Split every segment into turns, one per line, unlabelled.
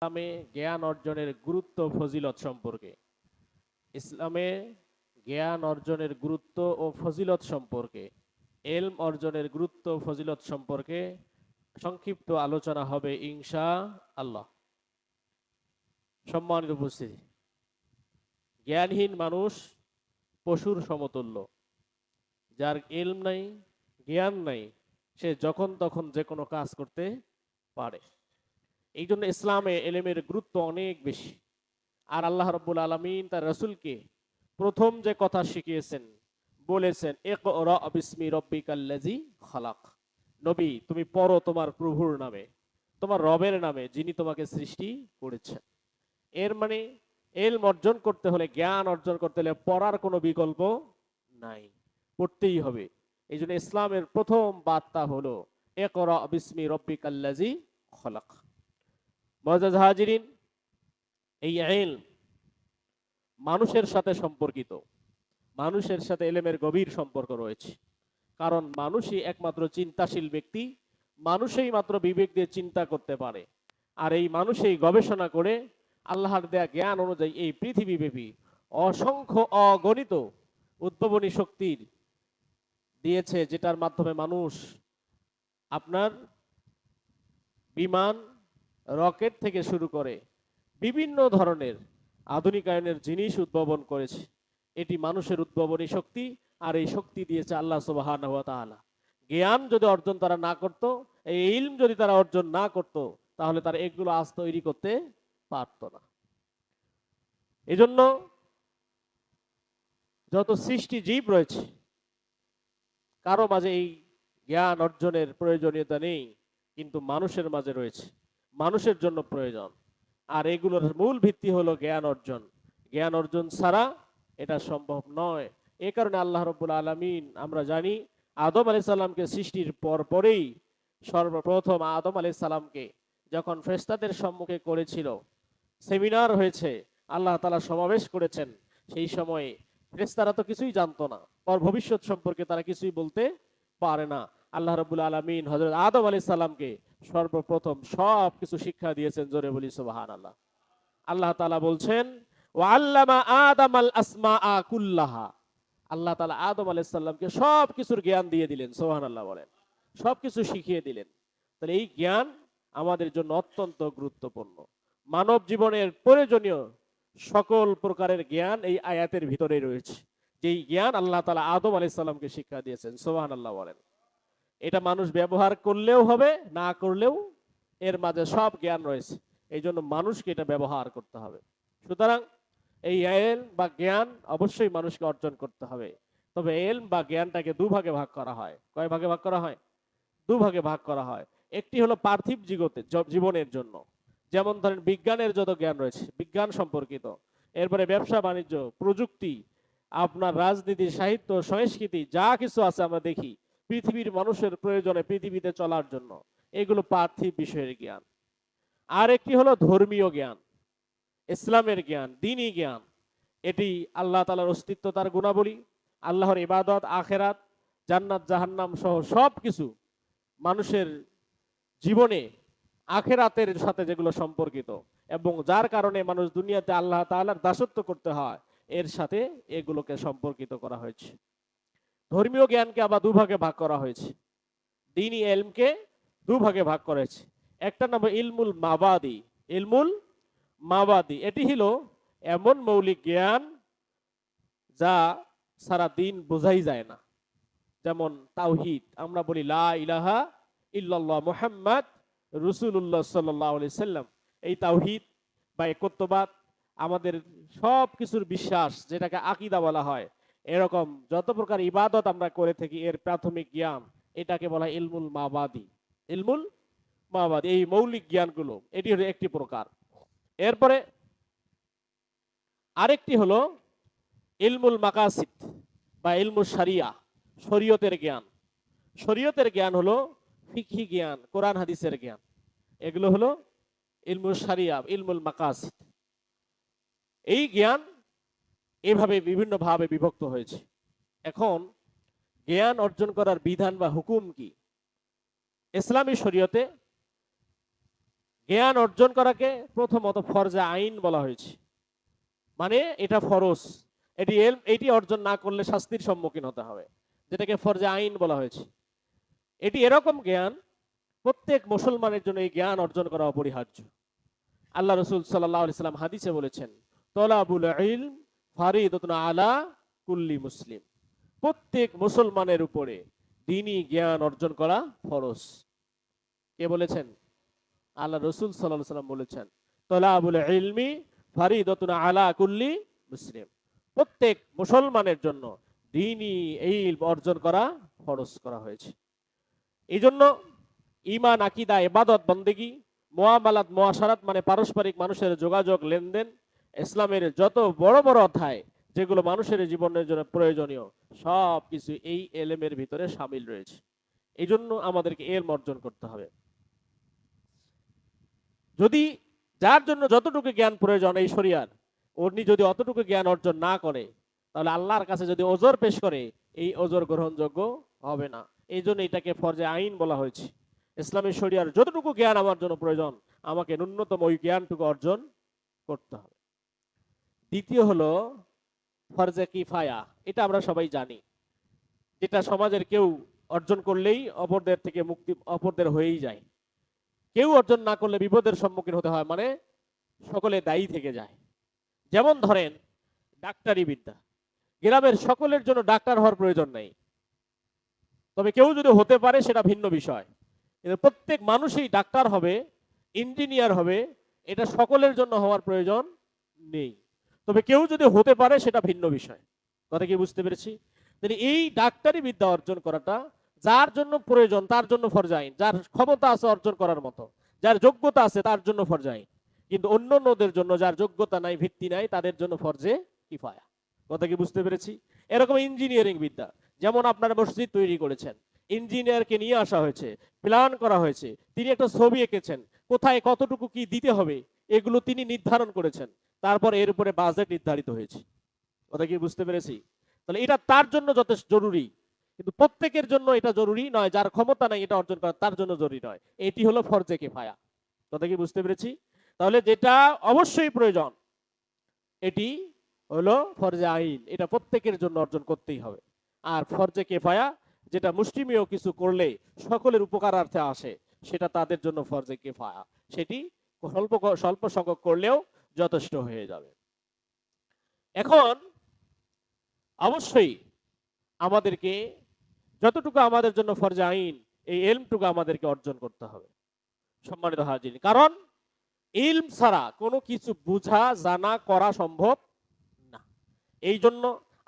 ইসলামে জ্ঞান অর্জনের গুরুত্ব ফজিলত সম্পর্কে। ইসলামে জ্ঞান অর্জনের গুরুত্ব ও ফজিলত সম্পর্কে, এলম অর্জনের গুরুত্ব ফজিলত সম্পর্কে সংক্ষিপ্ত আলোচনা হবে ইনশা আল্লাহ। সম্মানিত উপস্থিতি, জ্ঞানহীন মানুষ পশুর সমতুল্য। যার এলম নাই, জ্ঞান নাই, সে যখন তখন যে কোনো কাজ করতে পারে। এই জন্য ইসলামে এলেমের গুরুত্ব অনেক বেশি। আর আল্লাহ রব্বুল আলমিন তার রসুলকে প্রথম যে কথা শিখিয়েছেন, বলেছেন এক বিস্মি রব্বিকাল্লাজি খালাক। নবী, তুমি পড়ো তোমার প্রভুর নামে, তোমার রবের নামে, যিনি তোমাকে সৃষ্টি করেছেন। এর মানে এল অর্জন করতে হলে, জ্ঞান অর্জন করতে হলে পড়ার কোনো বিকল্প নাই। পড়তেই হবে। এই জন্য ইসলামের প্রথম বার্তা হলো এক বিস্মি রব্বিকাল্লাজি খলাক। মজাজ হাজিরিন, এই আইন মানুষের সাথে সম্পর্কিত, মানুষের সাথে এলেমের গভীর সম্পর্ক রয়েছে। কারণ মানুষই একমাত্র চিন্তাশীল ব্যক্তি, মানুষই মাত্র বিবেক দিয়ে চিন্তা করতে পারে। আর এই মানুষই গবেষণা করে আল্লাহর দেয়া জ্ঞান অনুযায়ী এই পৃথিবীব্যাপী অসংখ্য অগণিত উদ্ভাবনী শক্তির দিয়েছে, যেটার মাধ্যমে মানুষ আপনার বিমান রকেট থেকে শুরু করে বিভিন্ন ধরনের আধুনিকায়নের জিনিস উদ্ভাবন করেছে। এটি মানুষের উদ্ভাবনী শক্তি আর এই শক্তি দিয়েছে আল্লাহ সুবাহ জ্ঞান যদি অর্জন তারা না করত, এই ইলম যদি তারা অর্জন না করত, তাহলে তারা এগুলো আজ তৈরি করতে পারত না। এজন্য যত সৃষ্টি জীব রয়েছে, কারও মাঝে এই জ্ঞান অর্জনের প্রয়োজনীয়তা নেই, কিন্তু মানুষের মাঝে রয়েছে। মানুষের জন্য প্রয়োজন। আর এগুলোর মূল ভিত্তি হলো জ্ঞান অর্জন। জ্ঞান অর্জন ছাড়া এটা সম্ভব নয়। এ কারণে আল্লাহ রব্বুল আলমিন, আমরা জানি আদম আলি সাল্লামকে সৃষ্টির পর পরেই সর্বপ্রথম আদম আলি সাল্লামকে যখন ফেস্তাদের সম্মুখে করেছিল, সেমিনার হয়েছে, আল্লাহ তালা সমাবেশ করেছেন। সেই সময়ে ফেরেস্তারা তো কিছুই জানতো না। পর ভবিষ্যৎ সম্পর্কে তারা কিছুই বলতে পারে না। আল্লাহ রবুল আলমিন হজরত আদম আলি সাল্লামকে সর্বপ্রথম সব কিছু শিক্ষা দিয়েছেন জোরে বলি সুবাহান আল্লাহ আল্লাহ তালা বলছেন ও আল্লামা আদম আল আসমা কুল্লাহা। আল্লাহ তালা আদম আলাইসাল্লামকে সব কিছুর জ্ঞান দিয়ে দিলেন সোহান আল্লাহ বলেন। সব কিছু শিখিয়ে দিলেন। তাহলে এই জ্ঞান আমাদের জন্য অত্যন্ত গুরুত্বপূর্ণ। মানব জীবনের প্রয়োজনীয় সকল প্রকারের জ্ঞান এই আয়াতের ভিতরে রয়েছে। যেই জ্ঞান আল্লাহ তালা আদম আলাইসাল্লামকে শিক্ষা দিয়েছেন সোহান আল্লাহ বলেন। এটা মানুষ ব্যবহার করলেও হবে, না করলেও এর মাঝে সব জ্ঞান রয়েছে। এই জন্য মানুষকে এটা ব্যবহার করতে হবে। সুতরাং এই এল বা জ্ঞান অবশ্যই মানুষকে অর্জন করতে হবে। তবে এল বা জ্ঞানটাকে দুভাগে ভাগ করা হয়। কয় ভাগে ভাগ করা হয়? দুভাগে ভাগ করা হয়। একটি হলো পার্থিব জীবতে জীবনের জন্য। যেমন ধরেন বিজ্ঞানের যত জ্ঞান রয়েছে, বিজ্ঞান সম্পর্কিত। এরপরে ব্যবসা, বাণিজ্য, প্রযুক্তি, আপনার রাজনীতি, সাহিত্য, সংস্কৃতি, যা কিছু আছে আমরা দেখি। পৃথিবীর মানুষের প্রয়োজনে পৃথিবীতে চলার জন্য। এগুলো পার্থিব বিষয়ের জ্ঞান। আর একটি হলো ধর্মীয় জ্ঞান, ইসলামের জ্ঞান, দিনই জ্ঞান। এটি আল্লাহ তালার অস্তিত্ব, তার গুণাবলী, আল্লাহর ইবাদত, আখেরাত, জান্নাত, জাহান্নাম সহ সব কিছু মানুষের জীবনে আখেরাতের সাথে যেগুলো সম্পর্কিত এবং যার কারণে মানুষ দুনিয়াতে আল্লাহ তালার দাসত্ব করতে হয়, এর সাথে এগুলোকে সম্পর্কিত করা হয়েছে। ধর্মীয় জ্ঞানকে আবার দুভাগে ভাগ করা হয়েছে। দিনই এলমকে দুভাগে ভাগ করা হয়েছে একটা নাম ইলমুল মাবাদি। ইলমুল মাবাদি। এটি হলো এমন মৌলিক জ্ঞান যা সারা দিন বোঝাই যায় না। যেমন তাওহিদ। আমরা বলি লা ইলাহা ইল্লাল্লাহ মুহাম্মদ রসুল্লাহ সাল্লাহ সাল্লাম। এই তাওহিদ বা একত্ববাদ আমাদের সব কিছুর বিশ্বাস, যেটাকে আকিদা বলা হয় এরকম যত প্রকার ইবাদত আমরা করে থাকি, এর প্রাথমিক জ্ঞান এটাকে বলা ইলমুল মাবাদি। ইলমুল মাবাদি, এই মৌলিক জ্ঞানগুলো, এটি হলো একটি প্রকার। এরপরে আরেকটি হলো ইলমুল মাকাসিদ বা ইলমুল সারিয়া শরীয়তের জ্ঞান। শরীয়তের জ্ঞান হলো ফিকহি জ্ঞান, কোরআন হাদিসের জ্ঞান। এগুলো হলো ইলমুল সারিয়া ইলমুল মাকাসিদ। এই জ্ঞান এভাবে বিভিন্নভাবে বিভক্ত হয়েছে। এখন জ্ঞান অর্জন করার বিধান বা হুকুম কি? ইসলামী শরীয়তে জ্ঞান অর্জন করাকে প্রথমত ফরজে আইন বলা হয়েছে। মানে এটা ফরজ। এটি এটি অর্জন না করলে শাস্তির সম্মুখীন হতে হবে, যেটাকে ফরজা আইন বলা হয়েছে। এটি এরকম জ্ঞান, প্রত্যেক মুসলমানের জন্য এই জ্ঞান অর্জন করা অপরিহার্য। আল্লাহ রসুল সাল্লাহ সাল্লাম হাদিসে বলেছেন, তলাবুল ইলম আলা কুল্লি মুসলিম। প্রত্যেক মুসলমানের উপরে দিনই জ্ঞান অর্জন করা ফরজ। কে বলেছেন? আল্লাহ রসুল সাল্লাহ সাল্লাম বলেছেন, তলাবুল ইলমি ফারিদতুন আলা কুল্লি মুসলিম। প্রত্যেক মুসলমানের জন্য দিনই এই অর্জন করা ফরজ করা হয়েছে। এই জন্য ইমান আকিদা এবাদত বন্দেগি মোয়ামালাত মোয়াশারাত মানে পারস্পরিক মানুষের যোগাযোগ, লেনদেন ইসলামের যত বড় বড় অধ্যায়, যেগুলো মানুষের জীবনের জন্য প্রয়োজনীয়, সব কিছু এই এলেমের ভিতরে সামিল রয়েছে। এই জন্য আমাদেরকে এর অর্জন করতে হবে। যদি যার জন্য যতটুকু জ্ঞান প্রয়োজন এই শরিয়ার, উনি যদি অতটুকু জ্ঞান অর্জন না করে, তাহলে আল্লাহর কাছে যদি ওজোর পেশ করে, এই ওজোর গ্রহণযোগ্য হবে না। এই জন্য এটাকে ফরজে আইন বলা হয়েছে। ইসলামী শরিয়ার যতটুকু জ্ঞান আমার জন্য প্রয়োজন, আমাকে ন্যূনতম ওই জ্ঞানটুকু অর্জন করতে হবে। দ্বিতীয় হলো ফরজে কিফায়া এটা আমরা সবাই জানি। যেটা সমাজের কেউ অর্জন করলেই অপরদের থেকে মুক্তি, অপরদের হয়েই যায়। কেউ অর্জন না করলে বিপদের সম্মুখীন হতে হয় মানে সকলে দায়ী থেকে যায়। যেমন ধরেন, ডাক্তারি বিদ্যা। গ্রামের সকলের জন্য ডাক্তার হওয়ার প্রয়োজন নেই। তবে কেউ যদি হতে পারে, সেটা ভিন্ন বিষয়। প্রত্যেক মানুষই ডাক্তার হবে, ইঞ্জিনিয়ার হবে, এটা সকলের জন্য হওয়ার প্রয়োজন নেই। তবে কেউ যদি হতে পারে, সেটা ভিন্ন বিষয়। কথা কি বুঝতে পেরেছি? এই ডাক্তারি বিদ্যা অর্জন করাটা যার জন্য প্রয়োজন, তার জন্য ফরজাইন যার ক্ষমতা আছে অর্জন করার মতো, যার যোগ্যতা আছে তার জন্য ফরজাইন কিন্তু অন্য অন্যদের জন্য যার যোগ্যতা নাই, ভিত্তি নাই, তাদের জন্য ফরজে কিফায়া। কথা কি বুঝতে পেরেছি? এরকম ইঞ্জিনিয়ারিং বিদ্যা, যেমন আপনারা মসজিদ তৈরি করেছেন ইঞ্জিনিয়ারকে নিয়ে আসা হয়েছে প্ল্যান করা হয়েছে, তিনি একটা ছবি এঁকেছেন, কোথায় কতটুকু কি দিতে হবে, এগুলো তিনি নির্ধারণ করেছেন। তারপর এর উপরে বাজেট নির্ধারিত হয়েছে। কথা কি বুঝতে পেরেছি? তাহলে এটা তার জন্য যথেষ্ট জরুরি। কিন্তু প্রত্যেকের জন্য এটা জরুরি নয়, যার ক্ষমতা নাই এটা অর্জন করা তার জন্য জরুরি নয়। এটি হলো ফরজে কেফায়া। কথা কি বুঝতে পেরেছি? তাহলে যেটা অবশ্যই প্রয়োজন, এটি হলো ফরজে আইন। এটা প্রত্যেকের জন্য অর্জন করতেই হবে। আর ফরজে কেফায়া, যেটা মুসলিমীয় কিছু করলে সকলের উপকারার্থে আসে, সেটা তাদের জন্য ফরজে কেফায়া। সেটি স্বল্প স্বল্প সংখ্যক করলেও যথেষ্ট হয়ে যাবে। এখন অবশ্যই আমাদেরকে যতটুকু আমাদের জন্য ফরজে আইন, এই এলমটুকু আমাদেরকে অর্জন করতে হবে, সম্মানিত হাজির কারণ ইলম ছাড়া কোনো কিছু বুঝা, জানা, করা সম্ভব না। এই জন্য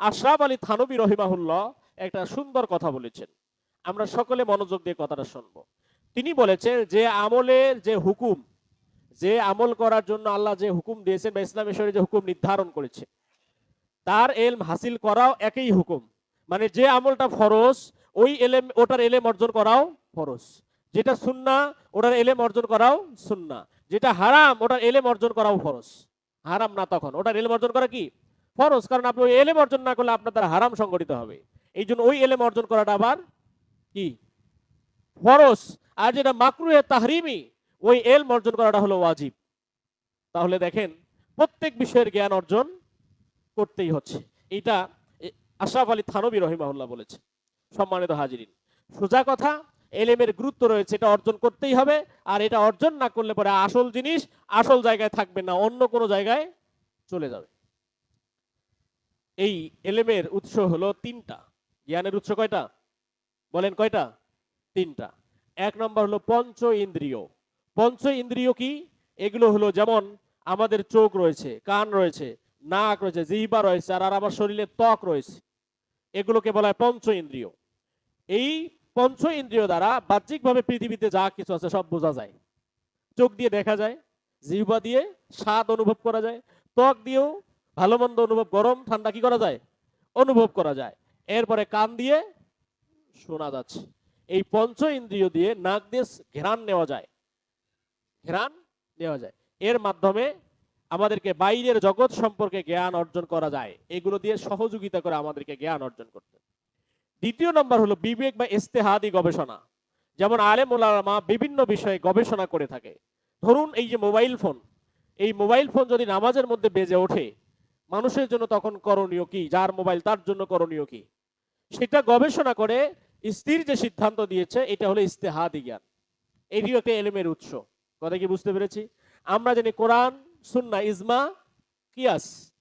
আশরাফ আলী থানবী রহিমাহুল্লাহ একটা সুন্দর কথা বলেছেন। আমরা সকলে মনোযোগ দিয়ে কথাটা শুনব। তিনি বলেছেন, যে আমলের যে হুকুম যে আমল করার জন্য আল্লাহ যে হুকুম দিয়েছেন, বা ইসলামের শরীরে যে হুকুম নির্ধারণ করেছে, তার এলম হাসিল করাও একই হুকুম। মানে যে আমলটা ফরজ, ওই এলেম, ওটার এলেম অর্জন করাও ফরজ। যেটা সুন্না, ওটার এলেম অর্জন করাও সুন্না। যেটা হারাম, ওটার এলেম অর্জন করাও ফরজ। হারাম না তখন, ওটার এলেম অর্জন করা কি? ফরজ, কারণ আপনি ওই এলেম অর্জন না করলে আপনার দ্বারা হারাম সংগঠিত হবে। এই জন্য ওই এলেম অর্জন করাটা আবার কি? ফরজ। আর যেটা মাকরুহে তাহরিমি ওই এলম অর্জন করাটা হলো ওয়াজিব। তাহলে দেখেন, প্রত্যেক বিষয়ের জ্ঞান অর্জন করতেই হচ্ছে। এটা আশরাফ আলী থানবী রহিমাহুল্লাহ বলেছে, সম্মানিত হাজিরিন। সোজা কথা, এলেমের গুরুত্ব রয়েছে, এটা অর্জন করতেই হবে, আর এটা অর্জন না করলে পরে আসল জিনিস আসল জায়গায় থাকবে না, অন্য কোনো জায়গায় চলে যাবে। এই এলেমের উৎস হলো তিনটা। জ্ঞানের উৎস কয়টা? বলেন কয়টা? তিনটা। এক নম্বর হলো পঞ্চ ইন্দ্রিয়। পঞ্চ ইন্দ্রিয় কি? এগুলো হলো যেমন আমাদের চোখ রয়েছে, কান রয়েছে, নাক রয়েছে, জিহ্বা রয়েছে, আর আমার শরীরে ত্বক রয়েছে। এগুলোকে বলা হয় পঞ্চ ইন্দ্রিয় এই পঞ্চ ইন্দ্রিয় দ্বারা বাহ্যিকভাবে পৃথিবীতে যা কিছু আছে সব বোঝা যায়। চোখ দিয়ে দেখা যায়, জিহ্বা দিয়ে স্বাদ অনুভব করা যায়, ত্বক দিয়েও ভালো মন্দ অনুভব, গরম ঠান্ডা কি করা যায়? অনুভব করা যায়। এরপরে কান দিয়ে শোনা যাচ্ছে। এই পঞ্চ ইন্দ্রিয় দিয়ে নাক দিয়ে ঘেরান নেওয়া যায়। ঘেরান নেওয়া যায়। এর মাধ্যমে আমাদেরকে বাইরের জগৎ সম্পর্কে জ্ঞান অর্জন করা যায়। এগুলো দিয়ে সহযোগিতা করে আমাদেরকে জ্ঞান অর্জন করতে। দ্বিতীয় নম্বর হলো বিবেক বা ইস্তেহাদি গবেষণা। যেমন আলেম ওলামা বিভিন্ন বিষয়ে গবেষণা করে থাকে। ধরুন এই যে মোবাইল ফোন। এই মোবাইল ফোন যদি নামাজের মধ্যে বেজে ওঠে, মানুষের জন্য তখন করণীয় কি? যার মোবাইল, তার জন্য করণীয় কি? সেটা গবেষণা করে স্থির যে সিদ্ধান্ত দিয়েছে, এটা হলো ইস্তেহাদি জ্ঞান। এটিও একটা এলেমের উৎস। কথা কি বুঝতে পেরেছি? আমরা জানি কোরআন, সুন্না, ইজমা, কিয়াস।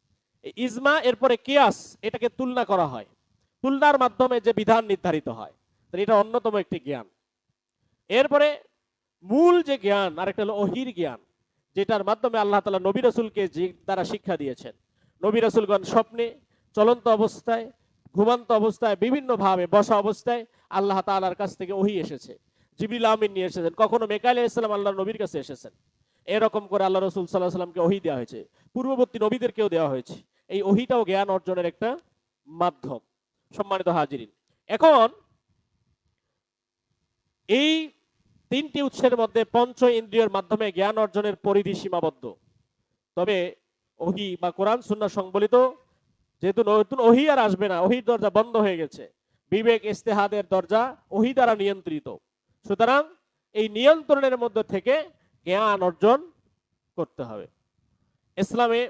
ইজমা, এরপরে কিয়াস, এটাকে তুলনা করা হয়। তুলনার মাধ্যমে যে বিধান নির্ধারিত হয় এটা অন্যতম একটি জ্ঞান। এরপরে মূল যে জ্ঞান, আরেকটা হলো অহির জ্ঞান, যেটার মাধ্যমে আল্লাহ তালা নবী রসুলকে যে তারা শিক্ষা দিয়েছেন। নবী রসুলগণ স্বপ্নে, চলন্ত অবস্থায়, ঘুমান্ত অবস্থায়, বিভিন্নভাবে বসা অবস্থায় আল্লাহ তালার কাছ থেকে ওহি এসেছে। জিবরিল আমিন নিয়ে এসেছেন। কখনো মেকাইল ইসলাম আল্লাহ নবীর কাছে এসেছেন। এরকম করে আল্লাহ রসুল সাল্লাহ সাল্লামকে ওহি দেওয়া হয়েছে। পূর্ববর্তী নবীদেরকেও দেওয়া হয়েছে। এই ওহিটাও জ্ঞান অর্জনের একটা মাধ্যম। সম্মানিত হাজিরিন, এখন এই তিনটি উৎসের মধ্যে পঞ্চ ইন্দ্রিয়ের মাধ্যমে জ্ঞান অর্জনের পরিধি সীমাবদ্ধ। তবে ওহি বা কোরআন, সুন্না সংবলিত যেহেতু নতুন ওহি আর আসবে না, ওহির দরজা বন্ধ হয়ে গেছে। বিবেক ইস্তেহাদের দরজা ওহি দ্বারা নিয়ন্ত্রিত। সুতরাং এই নিয়ন্ত্রণের মধ্যে থেকে জ্ঞান অর্জন করতে হবে। ইসলামে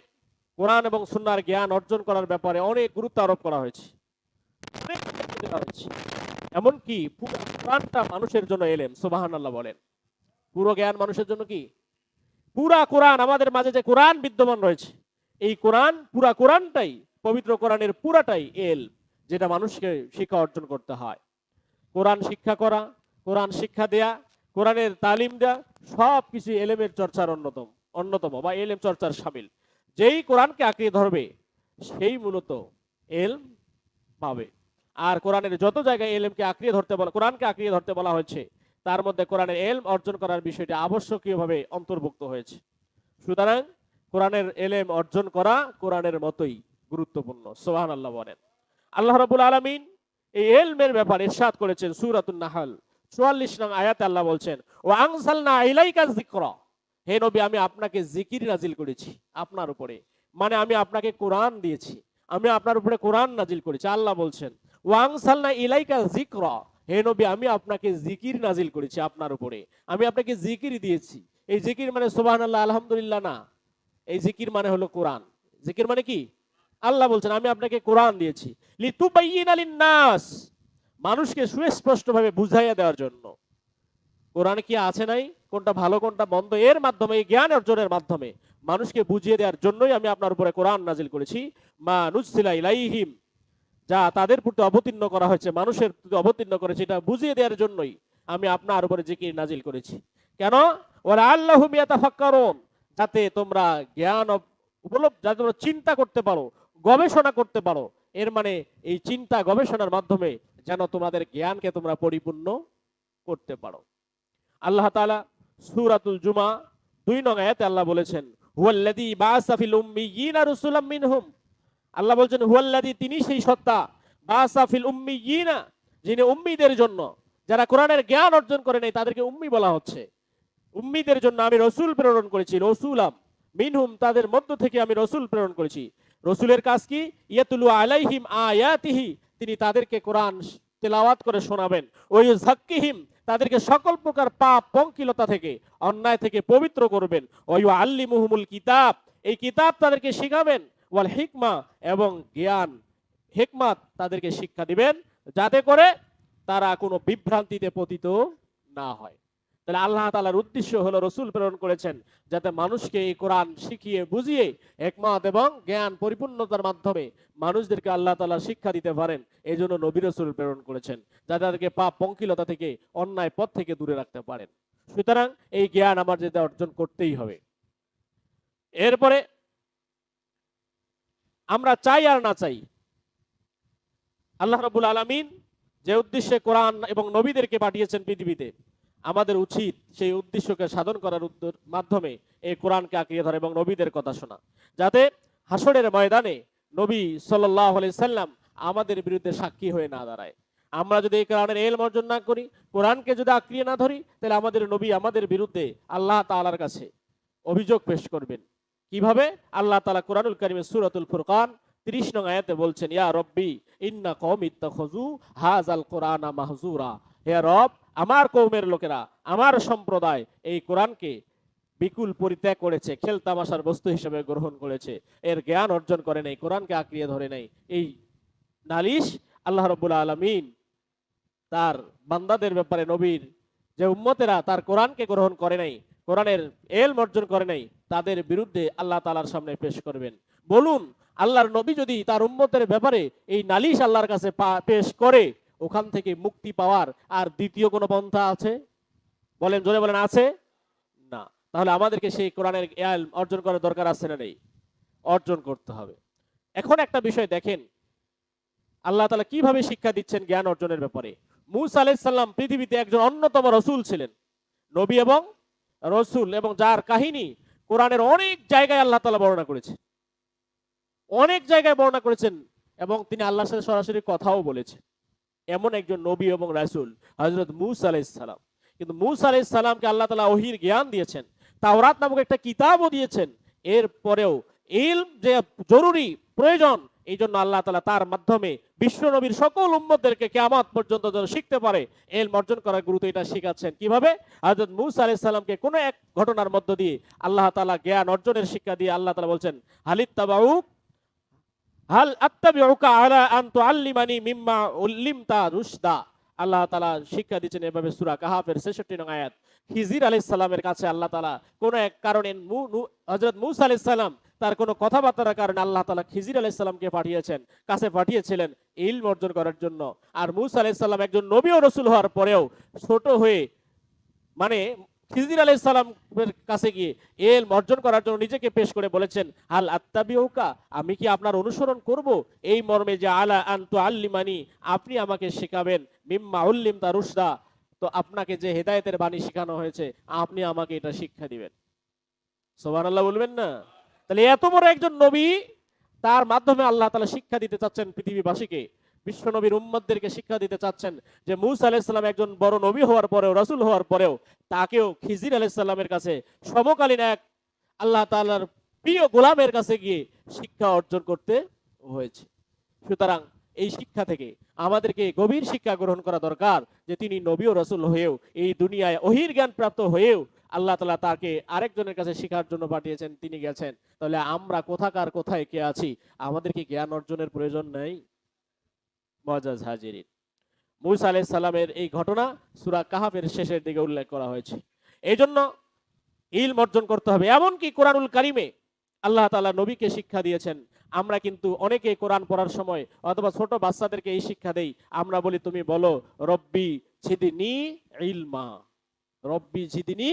কোরআন এবং সুন্নার জ্ঞান অর্জন করার ব্যাপারে অনেক গুরুত্ব আরোপ করা হয়েছে। এমনকি পুরো কোরআনটা মানুষের জন্য এলেম সুবাহান আল্লাহ বলেন। পুরো জ্ঞান মানুষের জন্য কি? পুরা কোরআন, আমাদের মাঝে যে কোরআন বিদ্যমান রয়েছে, এই কোরআন, পুরা কোরআনটাই, পবিত্র কোরআনের পুরাটাই এল, যেটা মানুষকে শিক্ষা অর্জন করতে হয়। কোরআন শিক্ষা করা কোরআন শিক্ষা দেয়া, কোরআনের তালিম দেয়া সব কিছু এলেমের চর্চার অন্যতম অন্যতম বা এলেম চর্চার সামিল। যেই কোরআনকে আঁকড়িয়ে ধরবে, সেই মূলত এল পাবে। আর কোরআনের যত জায়গায় এলএমকে আঁকড়িয়ে ধরতে বলা, কোরআনকে আঁকড়িয়ে ধরতে বলা হয়েছে, তার মধ্যে কোরআনের এলম অর্জন করার বিষয়টি আবশ্যকীয়ভাবে অন্তর্ভুক্ত হয়েছে। সুতরাং কোরআনের এলেম অর্জন করা কোরআনের মতোই গুরুত্বপূর্ণ সোহান আল্লাহ বলেন। আল্লাহ রবুল আলমিন এই এলমের ব্যাপারে ইরশাদ করেছেন সুরাতুন নাহাল। চুয়াল্লিশ নং আয়াতে আল্লাহ বলছেন ও আংসালনা ইলাইকা যিকরা। হে নবী, আমি আপনাকে জিকির নাজিল করেছি আপনার উপরে। মানে আমি আপনাকে কোরআন দিয়েছি, আমি আপনার উপরে কোরআন নাজিল করেছি। আল্লাহ বলছেন ওয়াংসালনা ইলাইকা যিকরা। হে নবী, আমি আপনাকে জিকির নাজিল করেছি আপনার উপরে। আমি আপনাকে জিকির দিয়েছি। এই জিকির মানে সুবহানাল্লাহ, আলহামদুলিল্লাহ না। এই জিকির মানে হলো কোরআন। জিকির মানে কি? আল্লাহ বলছেন, আমি আপনাকে কোরআন দিয়েছি। লিতুবাইয়িনা লিন-নাস। মানুষকে সুস্পষ্টভাবে বুঝাইয়া দেওয়ার জন্য। কোরআনে কি আছে নাই? কোনটা ভালো, কোনটা মন্দ? এর মাধ্যমে, এই জ্ঞান অর্জনের মাধ্যমে মানুষকে বুঝিয়ে দেওয়ার জন্যই আমি আপনার উপরে কোরআন নাজিল করেছি। মা নুসিলা যা তাদের প্রতি অবতীর্ণ করা হয়েছে, মানুষের প্রতি অবতীর্ণ করেছে, এটা বুঝিয়ে দেওয়ার জন্যই আমি আপনার উপরে জিকির নাজিল করেছি। কেন? ওরা আল্লাহ মিয়াতাফাক্কারুন যাতে তোমরা জ্ঞান উপলব্ধ, যাতে তোমরা চিন্তা করতে পারো, গবেষণা করতে পারো। এর মানে এই চিন্তা গবেষণার মাধ্যমে যেন তোমাদের জ্ঞানকে তোমরা পরিপূর্ণ করতে পারো। আল্লাহ তাআলা সূরাতুল জুমা দুই নং আয়াতে আল্লাহ বলেছেন আল্লাহ বলছেন, হুয়াল্লাযী তিনি সেই সত্তা, বাআসা ফিল উম্মিয়িনা, যিনি উম্মিদের জন্য, যারা কোরআনের জ্ঞান অর্জন করে নাই, তাদেরকে উম্মি বলা হচ্ছে। উম্মিদের জন্য আমি রসুল প্রেরণ করেছি, রসুলাম। মিনহুম, তাদের মধ্য থেকে আমি রসুল প্রেরণ করেছি। রসুলের কাজ কি? ইয়াতুলু আলাইহিম আয়াতিহি তিনি তাদেরকে কোরআন তেলাওয়াত করে শোনাবেন। ওই ঝাক্কিহিম তাদেরকে সকল প্রকার পাপ, পঙ্কিলতা থেকে, অন্যায় থেকে পবিত্র করবেন। ওই আল্লি মুহমুল কিতাব, এই কিতাব তাদেরকে শিখাবেন। ওয়াল হিকমা এবং জ্ঞান, হেকমাত তাদেরকে শিক্ষা দিবেন, যাতে করে তারা কোনো বিভ্রান্তিতে পতিত না হয়। তাহলে আল্লাহ তালার উদ্দেশ্য হলো রসুল প্রেরণ করেছেন যাতে মানুষকে এই কোরআন শিখিয়ে, বুঝিয়ে, একমত এবং জ্ঞান পরিপূর্ণতার মাধ্যমে মানুষদেরকে আল্লাহ তালা শিক্ষা দিতে পারেন। এই জন্য নবী রসুল প্রেরণ করেছেন, যাতে তাদেরকে পাপ পঙ্কিলতা থেকে, অন্যায় পথ থেকে দূরে রাখতে পারেন। সুতরাং এই জ্ঞান আমার যেতে অর্জন করতেই হবে। এরপরে আমরা চাই আর না চাই। আল্লাহ রাবুল আলমিন যে উদ্দেশ্যে কোরআন এবং নবীদেরকে পাঠিয়েছেন পৃথিবীতে আমাদের উচিত সেই উদ্দেশ্যকে সাধন করার মাধ্যমে এই কোরআনকে আঁকড়িয়ে ধরা এবং নবীদের কথা শোনা। যাতে হাসরের ময়দানে নবী সাল্লাহ সাল্লাম আমাদের বিরুদ্ধে সাক্ষী হয়ে না দাঁড়ায়। আমরা যদি এই কোরআনের এল অর্জন না করি, কোরআনকে যদি আঁকড়িয়ে না ধরি, তাহলে আমাদের নবী আমাদের বিরুদ্ধে আল্লাহ তাআলার কাছে অভিযোগ পেশ করবেন। কীভাবে? আল্লাহ তালা কোরআনুল কারিমের সূরাতুল ফুরকান 30 নং আয়াতে বলছেন, ইয়া রব্বি, ইন্না কওমি ইত্তাখাযু হাযাল কোরআনা মাহজুরা হে রব আমার কৌমের লোকেরা, আমার সম্প্রদায় এই কোরআনকে বিকুল পরিত্যাগ করেছে খেলতামাশার বস্তু হিসেবে গ্রহণ করেছে। এর জ্ঞান অর্জন করে নাই, কোরআনকে আঁকড়িয়ে ধরে নাই। এই নালিশ আল্লাহ রব্বুল আলমিন তার বান্দাদের ব্যাপারে নবীর যে উম্মতেরা তার কোরআনকে গ্রহণ করে নাই, কোরআনের এল অর্জন করে নাই, তাদের বিরুদ্ধে আল্লাহ তালার সামনে পেশ করবেন। বলুন, আল্লাহর নবী যদি তার উম্মতের ব্যাপারে এই নালিশ আল্লাহর কাছে পেশ করে ওখান থেকে মুক্তি পাওয়ার আর দ্বিতীয় কোনো পন্থা আছে? বলেন, জোরে বলেন, আছে? না। তাহলে আমাদেরকে সেই কোরআনের এল অর্জন করার দরকার আছে না নেই? অর্জন করতে হবে। এখন একটা বিষয় দেখেন, আল্লাহ তালা কীভাবে শিক্ষা দিচ্ছেন জ্ঞান অর্জনের ব্যাপারে? মুসা আলাইসাল্লাম পৃথিবীতে একজন অন্যতম রসুল ছিলেন। নবী এবং রসুল এবং যার কাহিনী কোরআনের অনেক জায়গায় আল্লাহ তালা বর্ণনা করেছে অনেক জায়গায় বর্ণনা করেছেন এবং তিনি আল্লাহর সাথে সরাসরি কথাও বলেছেন। এমন একজন নবী এবং রাসুল হজরত মুসা আলাইসাল্লাম কিন্তু মুসা আলাইসাল্লামকে আল্লাহ তালা ওহির জ্ঞান দিয়েছেন, তাওরাত নামক একটা কিতাবও দিয়েছেন। এর পরেও ইলম যে জরুরি, প্রয়োজন এই জন্য আল্লাহ তালা তার মাধ্যমে বিশ্ব নবীর সকল উম্মতদেরকে কেয়ামত পর্যন্ত যেন শিখতে পারে এল অর্জন করার গুরুত্ব এটা শিখাচ্ছেন। কীভাবে? হজরত মুসা আলাইহিস সালামকে কোনো এক ঘটনার মধ্য দিয়ে আল্লাহ তালা জ্ঞান অর্জনের শিক্ষা দিয়ে আল্লাহ তালা বলছেন হালিত তাবাউক হাল আত্তাবিউকা আলা আন তুআল্লিমানি মিম্মা উল্লিমতা রুশদা। আল্লাহ তাআলা শিক্ষা দিচ্ছেন এভাবে সূরা কাহাফের 66 নং আয়াত। খিজির আলাইহিস সালামের কাছে আল্লাহ তাআলা কোন এক কারণে হযরত মূসা আলাইহিস সালাম তার কোনো কথাবার্তার কারণে আল্লাহ তাআলা খিজির আলাইহিস সালামকে পাঠিয়েছেন, কাছে পাঠিয়েছিলেন ইলম অর্জন করার জন্য। আর মূসা আলাইহিস সালাম একজন নবী ও রাসূল হওয়ার পরেও ছোট হয়ে মানে খিজির আলাইহিস সালামের কাছে গিয়ে এল অর্জন করার জন্য নিজেকে পেশ করে বলেছেন, হাল আত্তাবিউকা, আমি কি আপনার অনুসরণ করব? এই মর্মে যে আলা আনতু আল্লিমানি আপনি আমাকে শেখাবেন, মিম্মা উল্লিম তা তো আপনাকে যে হেদায়েতের বাণী শেখানো হয়েছে, আপনি আমাকে এটা শিক্ষা দিবেন। সুবহানাল্লাহ বলবেন না? তাহলে এত বড় একজন নবী, তার মাধ্যমে আল্লাহ তাআলা শিক্ষা দিতে চাচ্ছেন পৃথিবীবাসীকে। বিশ্ব নবীর উম্মতদেরকে শিক্ষা দিতে চাচ্ছেন যে মুসা আলাইসাল্লাম একজন বড় নবী হওয়ার পরেও, রাসূল হওয়ার পরেও তাকেও খিজির আলাইসাল্লামের কাছে, সমকালীন এক আল্লাহ তাআলার প্রিয় গোলামের কাছে গিয়ে শিক্ষা অর্জন করতে হয়েছে। সুতরাং এই শিক্ষা থেকে আমাদেরকে গভীর শিক্ষা গ্রহণ করা দরকার যে তিনি নবী ও রসুল হয়েও, এই দুনিয়ায় অহির জ্ঞান প্রাপ্ত হয়েও আল্লাহ তালা তাকে আরেকজনের কাছে শেখার জন্য পাঠিয়েছেন, তিনি গেছেন। তাহলে আমরা কোথাকার, কোথায় কে আছি? আমাদের কি জ্ঞান অর্জনের প্রয়োজন নেই? মজাজ হাজিরিন। মুসা আলাইহিস সালামের এই ঘটনা সূরা কাহাফের শেষের দিকে উল্লেখ করা হয়েছে। এই জন্য ইলম অর্জন করতে হবে। এমনকি কোরআনুল কারিমে আল্লাহ তাআলা নবীকে শিক্ষা দিয়েছেন, আমরা কিন্তু অনেকে কোরআন পড়ার সময় অথবা ছোট বাচ্চাদেরকে এই শিক্ষা দেই। আমরা বলি, তুমি বলো, রব্বি ছিদিনি ইলমা। রব্বি ছিদিনি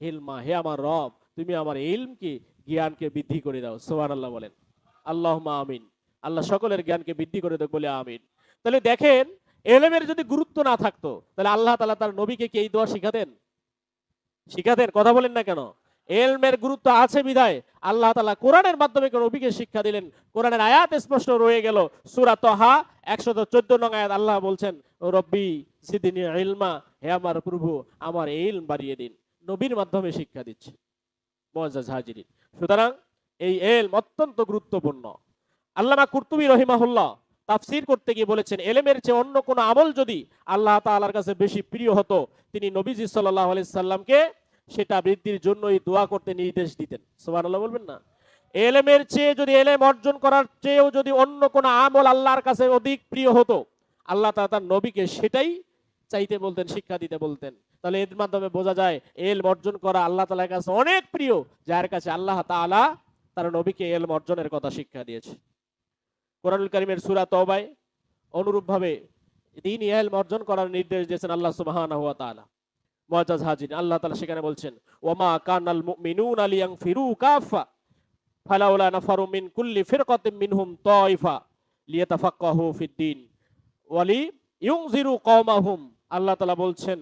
ইলমা। হে আমার রব, তুমি আমার ইলমকে, জ্ঞানকে বৃদ্ধি করে দাও। সোহান আল্লাহ বলেন। আল্লাহুম্মা আমিন। আল্লাহ সকলের জ্ঞানকে বৃদ্ধি করে দেখ, বলে আমিন। তাহলে দেখেন, এলেমের যদি গুরুত্ব না থাকতো, তাহলে আল্লাহ তাআলা তার নবীকে কি এই দোয়া শিখাতেন? শিখাতেন, কথা বলেন না কেন? এলমের গুরুত্ব আছে বিধায় আল্লাহ তাআলা কোরআনের মাধ্যমে নবীকে শিক্ষা দিলেন। কোরআনের আয়াত স্পষ্ট রয়ে গেল, সূরা তহা 114 নং আয়াত, আল্লাহ বলছেন রব্বি সিদিনি ইলমা, হে আমার প্রভু, আমার ইলম বাড়িয়ে দিন। নবীর মাধ্যমে শিক্ষা দিচ্ছে। মুআজ্জাজ হাজিরিন। সুতরাং এই এলম অত্যন্ত গুরুত্বপূর্ণ। আল্লামা কুরতুবী রহিমাহুল্লাহ তাফসির করতে গিয়ে বলেছেন, এলেমের চেয়ে অন্য কোনো আমল যদি আল্লাহ তাআলার কাছে বেশি প্রিয় হতো, তিনি নবীজি আলাইহি সাল্লামকে সেটা বৃদ্ধির জন্যই দোয়া করতে নির্দেশ দিতেন। সুবহানাল্লাহ বলবেন না? এলেমের চেয়ে যদি এলেম অর্জন করার চেয়েও যদি অন্য কোনো আমল আল্লাহর কাছে অধিক প্রিয় হতো, আল্লাহ তাআলা তার নবীকে সেটাই চাইতে বলতেন, শিক্ষা দিতে বলতেন। তাহলে এর মাধ্যমে বোঝা যায় এল অর্জন করা আল্লাহ তাআলার কাছে অনেক প্রিয়, যার কাছে আল্লাহ তাআলা তার নবীকে এলম অর্জনের কথা শিক্ষা দিয়েছে। কোরআনুল কারিমের সূরা তওবায় অনুরূপভাবে দিন ইলম অর্জন করার নির্দেশ দিয়েছেন আল্লাহ সুবহানাহু ওয়া তাআলা। মুআজ্জাজ হাজির আল্লাহ তাআলা সেখানে বলছেন, ওমা কানাল মুমিনুনা লিয়ানফিরু কাফা, ফালাউলা নাফারু মিন কুল্লি ফিরকাতিন মিনহুম তাইফা লিয়াতাফাক্কাহু ফিদ্দিন ওয়ালি ইউনজিরু কওমাহুম। আল্লাহ তাআলা বলছেন,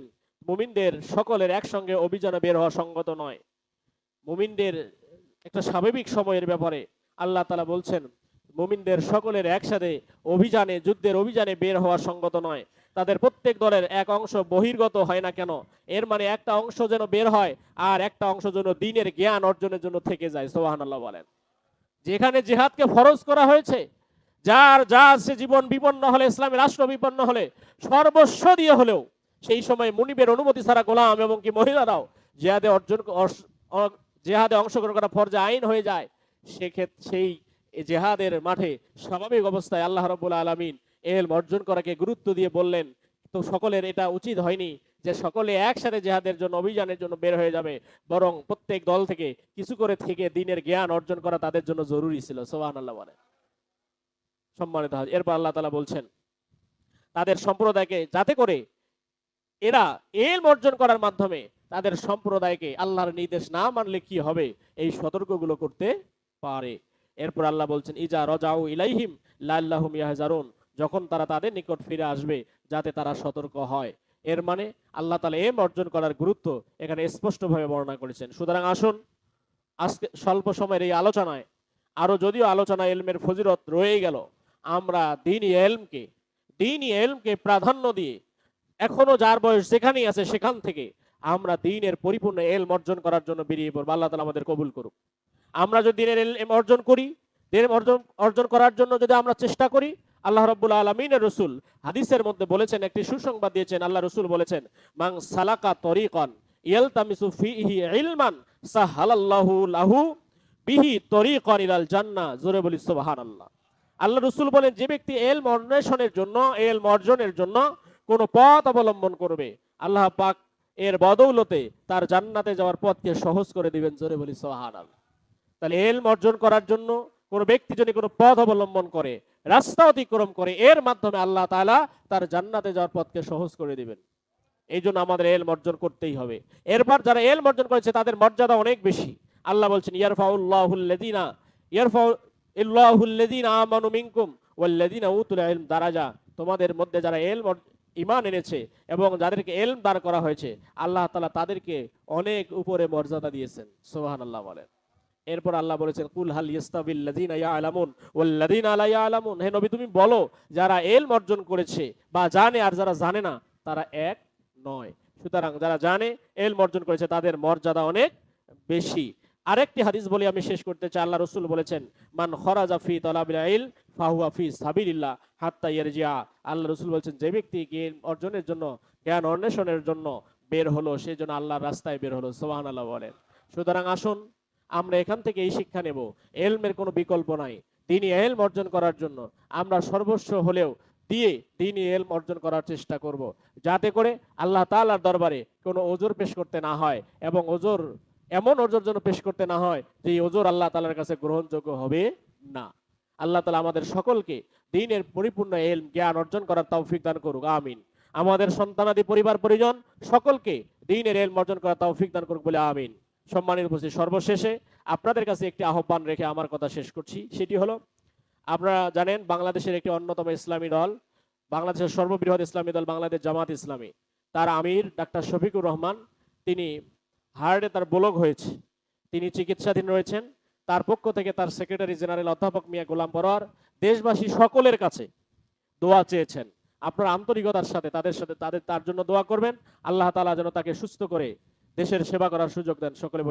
মুমিনদের সকলের একসঙ্গে অভিযানে বের হওয়া সঙ্গত নয়। মুমিনদের একটা স্বাভাবিক সময়ের ব্যাপারে আল্লাহ তালা বলছেন মুমিনদের সকলের একসাথে অভিযানে, যুদ্ধের অভিযানে বের হওয়া সঙ্গত নয়। তাদের প্রত্যেক দলের এক অংশ বহির্গত হয় না কেন? এর মানে একটা অংশ যেন বের হয়, আর একটা অংশ যেন দিনের জ্ঞান অর্জনের জন্য থেকে যায় সোহানাল্লাহ বলেন। যেখানে জেহাদকে ফরজ করা হয়েছে, যার যা সে জীবন বিপন্ন হলে ইসলামী রাষ্ট্র বিপন্ন হলে, সর্বস্ব দিয়ে হলেও, সেই সময় মুনিবের অনুমতি ছাড়া গোলাম এবং কি মহিলারাও জেহাদে অর্জন জেহাদে অংশগ্রহণ করা ফরজে আইন হয়ে যায়, সেক্ষেত্রে সেই জেহাদের মাঠে স্বাভাবিক অবস্থায় আল্লাহ রব্বুল আলমিন এলম অর্জন করাকে গুরুত্ব দিয়ে বললেন, তো সকলের এটা উচিত হয়নি যে সকলে একসাথে জেহাদের জন্য, অভিযানের জন্য বের হয়ে যাবে। বরং প্রত্যেক দল থেকে কিছু করে থেকে দিনের জ্ঞান অর্জন করা তাদের জন্য জরুরি ছিল। সোহান আল্লাহ বলে সম্মানিত হাজ, এরপর আল্লাহ তালা বলছেন, তাদের সম্প্রদায়কে যাতে করে এরা এল অর্জন করার মাধ্যমে তাদের সম্প্রদায়কে আল্লাহর নির্দেশ না মানলে কি হবে? এই সতর্কগুলো করতে পারে। এরপর আল্লাহ বলছেন, ইজা রজাউ ইলাইহিম লাল্লাহুম ইয়াহজারুন। যখন তারা তাদের নিকট ফিরে আসবে, যাতে তারা সতর্ক হয়। এর মানে আল্লাহ তালা এম অর্জন করার গুরুত্ব এখানে স্পষ্টভাবে বর্ণনা করেছেন। সুতরাং আসুন, আজকে স্বল্প সময়ের এই আলোচনায়, আরও যদিও আলোচনা এলমের ফজিরত রয়ে গেল, আমরা দিনই এলমকে দিনই এলমকে প্রাধান্য দিয়ে, এখনও যার বয়স যেখানেই আছে সেখান থেকে আমরা দিনের পরিপূর্ণ এলম অর্জন করার জন্য বেরিয়ে পড়ব। আল্লাহ তালা আমাদের কবুল করুক। আমরা যদি দিনের এলম অর্জন করি দিনের অর্জন অর্জন করার জন্য যদি আমরা চেষ্টা করি, আল্লাহ রব্বুল আলমিনের রসুল হাদিসের মধ্যে বলেছেন, একটি সুসংবাদ দিয়েছেন, আল্লাহ রসুল বলেছেন মাং সালাকা তরিকন ইয়ালতামিসু ফিহি ইলমান সাহালাল্লাহু লাহু বিহি তরিকন ইলাল জান্নাহ। জোরে বলি, সুবহানাল্লাহ। আল্লাহ রসুল বলেন, যে ব্যক্তি এলম অন্বেষণের জন্য, এলম অর্জনের জন্য কোন পথ অবলম্বন করবে, আল্লাহ পাক এর বদৌলতে তার জান্নাতে যাওয়ার পথকে সহজ করে দিবেন। জোরে বলি, সুবহানাল্লাহ। তাহলে এলম অর্জন করার জন্য কোন ব্যক্তি যদি কোনো পথ অবলম্বন করে, রাস্তা অতিক্রম করে, এর মাধ্যমে আল্লাহ তাআলা তার জান্নাতে যাওয়ার পথকে সহজ করে দিবেন। এই জন্য আমাদের এলম অর্জন করতেই হবে। এরপর যারা এলম অর্জন করেছে, তাদের মর্যাদা অনেক বেশি। আল্লাহ বলছেন ইয়ারফাউল্লাহুল্লাযিনা ইয়ারফাউ ইল্লাহুল্লাযিনা আমানু মিনকুম ওয়াল্লাযিনা উতুল ইলম। দারাজা তোমাদের মধ্যে যারা এলম ইমান এনেছে এবং যাদেরকে এলম দান করা হয়েছে, আল্লাহ তালা তাদেরকে অনেক উপরে মর্যাদা দিয়েছেন। সোহান আল্লাহ বলেন। এরপর আল্লাহ বলেছেন, কুল হাল ইয়াস্তাবিল্লাযিনা ইয়ালামুন? ওয়াল্লাযিনা লা ইয়ালামুন? হে নবী, তুমি বলো, যারা এলম অর্জন করেছে বা জানে আর যারা জানে না, তারা এক নয়। সুতরাং যারা জানে, এলম অর্জন করেছে, তাদের মর্যাদা অনেক বেশি। আরেকটি হাদিস বলে আমি শেষ করতে চাই। আল্লাহ রসুল বলেছেন, মান খরাজা ফি তলাবিল ইল ফাহুয়া ফি সাবিলিল্লাহ হাত্তা ইয়ারজিয়া। আল্লাহ রসুল বলছেন, যে ব্যক্তি জ্ঞান অর্জনের জন্য, জ্ঞান অন্বেষণের জন্য বের হলো সেই জন্য আল্লাহর রাস্তায় বের হলো। সোহান আল্লাহ বলেন। সুতরাং আসুন আমরা এখান থেকে এই শিক্ষা নেব। এলমের কোনো বিকল্প নাই। তিনি এলম অর্জন করার জন্য আমরা সর্বস্ব হলেও দিয়ে তিনি এলম অর্জন করার চেষ্টা করব। যাতে করে আল্লাহ তাআলার দরবারে কোনো ওজোর পেশ করতে না হয় এবং ওজোর এমন ওজোর জন্য পেশ করতে না হয় যে ওজোর আল্লাহ তালার কাছে গ্রহণযোগ্য হবে না। আল্লাহ তালা আমাদের সকলকে দিনের পরিপূর্ণ এলম, জ্ঞান অর্জন করার তৌফিক দান করুক। আমিন। আমাদের সন্তানাদি পরিবার, পরিজন সকলকে দিনের এলম অর্জন করার তৌফিক দান করুক বলে আমিন। সম্মানের উপস্থিত। সর্বশেষে আপনাদের কাছে একটি আহ্বান রেখে আমার কথা শেষ করছি। সেটি হলো, আপনারা জানেন বাংলাদেশের একটি অন্যতম ইসলামী দল, বাংলাদেশের সর্ববৃহৎ ইসলামী দল বাংলাদেশ জামাত ইসলামী। তার আমির ডাক্তার শফিকুর রহমান, তিনি হার্টে তার ব্লক হয়েছে, তিনি চিকিৎসাধীন রয়েছেন। তার পক্ষ থেকে তার সেক্রেটারি জেনারেল অধ্যাপক মিয়া গোলাম পরোয়ার দেশবাসী সকলের কাছে দোয়া চেয়েছেন। আপনার আন্তরিকতার সাথে, তাদের সাথে, তাদের, তার জন্য দোয়া করবেন। আল্লাহ তালা যেন তাকে সুস্থ করে দেশের সেবা করার সুযোগ দেন সকলে